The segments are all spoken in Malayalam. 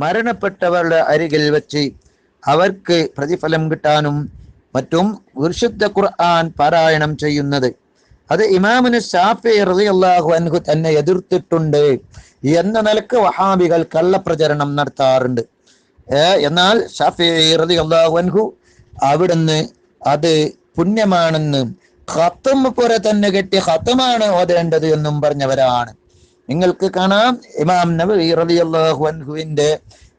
മരണപ്പെട്ടവരുടെ അരികിൽ വെച്ച് അവർക്ക് പ്രതിഫലം കിട്ടാനും മറ്റും വിശുദ്ധ ഖുർആൻ പാരായണം ചെയ്യുന്നത്. അത് ഇമാമിന് റളിയല്ലാഹു അൻഹു തന്നെ എതിർത്തിട്ടുണ്ട് എന്ന നിലയ്ക്ക് വഹാബികൾ കള്ളപ്രചരണം നടത്താറുണ്ട്. എന്നാൽ ഷാഫി റളിയല്ലാഹു അൻഹു അവിടുന്ന് അത് പുണ്യമാണെന്നും ഖത്തും പോലെ തന്നെ കെട്ടി ഖത്തുമാണ് ഓതേണ്ടത് എന്നും പറഞ്ഞവരാണ്. നിങ്ങൾക്ക് കാണാം ഇമാം നബവി റളിയല്ലാഹു അൻഹുവിന്റെ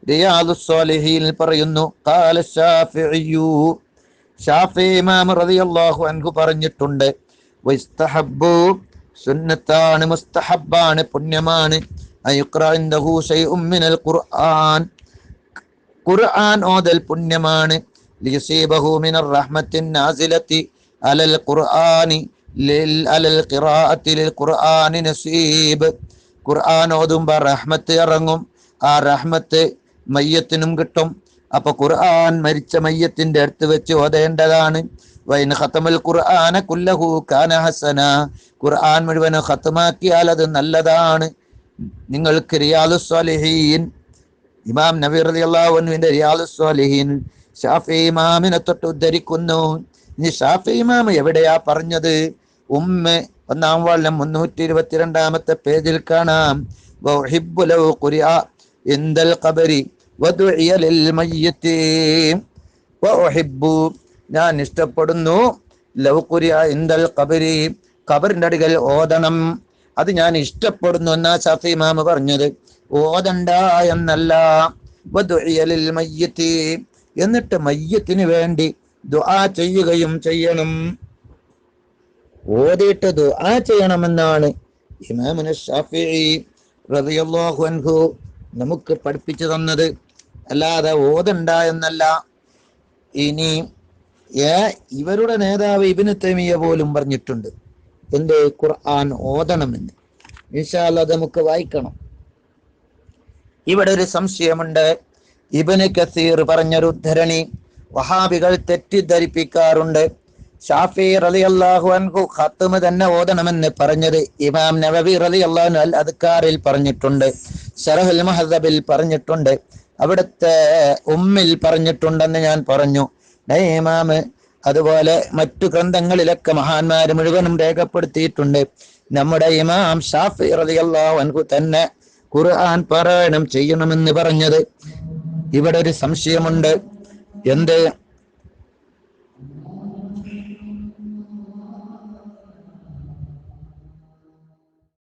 റിയാദു സ്വാലിഹീൻ പറയുന്നു ഖാല ശാഫിഈയു ഷാഫി ഇമാം റളിയല്ലാഹു അൻഹു പറഞ്ഞിട്ടുണ്ട് വസ്തഹബ്ബു സുന്നത്താണ് മുസ്തഹബ്ബാണ് പുണ്യമാണ് അയുക്ര ഇൻദഹു ശൈഉം മിനൽ ഖുർആൻ. ഖുർആൻ ഓതൽ പുണ്യമാണ് ലിയുസീബഹു മിനർ റഹ്മത്തിൻ നാസിലത്തി അലൽ ഖുർആനി ലിൽ അലൽ ഖിറാഅത്തി ലിൽ ഖുർആനി നസീബ്. ഖുർആൻ ഓതുമ്പോൾ റഹ്മത്ത് ഇറങ്ങും. ആ റഹ്മത്ത് മയ്യത്തിനും കിട്ടും. അപ്പൊ ഖുർആൻ മരിച്ച മയ്യത്തിന്റെ അടുത്ത് വെച്ച് ഓതേണ്ടതാണ്. വൈൻ ഖത്തമൽ ഖുർആന കുല്ലഹു കാന ഹസന. ഖുർആൻ മുഴുവൻ ഖത്തമാക്കിയാൽ അത് നല്ലതാണ്. നിങ്ങൾക്ക് റിയാദു സ്വാലിഹീൻ ഇമാം നബി റളിയല്ലാഹു അള്ളാഹുവിന്റെ റിയാദു സ്വാലിഹീൻ ഷാഫി ഇമാമിനെ തൊട്ട് ഉദ്ധരിക്കുന്നു. ഇനി ഷാഫി ഇമാം എവിടെയാ പറഞ്ഞത്? ഉമ്മ ഒന്നാം വാളിലെ മുന്നൂറ്റി ഇരുപത്തിരണ്ടാമത്തെ പേജിൽ കാണാം. ഞാൻ ഇഷ്ടപ്പെടുന്നു. ഖബരി ഖബറിന്റെ അടികൾ ഓതണം. അത് ഞാൻ ഇഷ്ടപ്പെടുന്നു എന്നാ ഷാഫി മാമ പറഞ്ഞത്. ഓതണ്ട എന്നല്ല. എന്നിട്ട് മയ്യത്തിന് വേണ്ടി ദുആ ചെയ്യുകയും ചെയ്യണം. ഓതിയിട്ട് ദുആ ചെയ്യണമെന്നാണ് ഇമാമുന ഷാഫിഈ റളിയല്ലാഹു അൻഹു നമുക്ക് പഠിപ്പിച്ചു തന്നത്. അല്ലാതെ ഓതണ്ട എന്നല്ല. ഇനി ഏ ഇവരുടെ നേതാവ് ഇബിന് തൈമിയ പോലും പറഞ്ഞിട്ടുണ്ട്. എന്ത് ഖുർആൻ ഓതണമെന്ന്. ഇൻഷാല്ല നമുക്ക് വായിക്കണം. ഇവിടെ ഒരു സംശയമുണ്ട്. ഇബന് കസീർ പറഞ്ഞൊരു ഉദ്ധരണി വഹാബികൾ തെറ്റിദ്ധരിപ്പിക്കാറുണ്ട്. ഷാഫി റലി അള്ളാഹു അൻഹു ഖത്തുമ് തന്നെ ഓതണമെന്ന് പറഞ്ഞത് ഇമാം നവവി റലി അള്ളാഹു അൽ അദ്കാറിൽ പറഞ്ഞിട്ടുണ്ട് ഷറഹുൽ മഹദബിൽ പറഞ്ഞിട്ടുണ്ട് അവിടുത്തെ ഉമ്മിൽ പറഞ്ഞിട്ടുണ്ടെന്ന് ഞാൻ പറഞ്ഞു. ഇമാമ് അതുപോലെ മറ്റു ഗ്രന്ഥങ്ങളിലൊക്കെ മഹാന്മാര് മുഴുവനും രേഖപ്പെടുത്തിയിട്ടുണ്ട്. നമ്മുടെ ഇമാം ഷാഫി റളിയല്ലാഹു അൻഹു തന്നെ ഖുർആൻ പാരായണം ചെയ്യണമെന്ന് പറഞ്ഞത്. ഇവിടെ ഒരു സംശയമുണ്ട്. എന്ത്? Thank.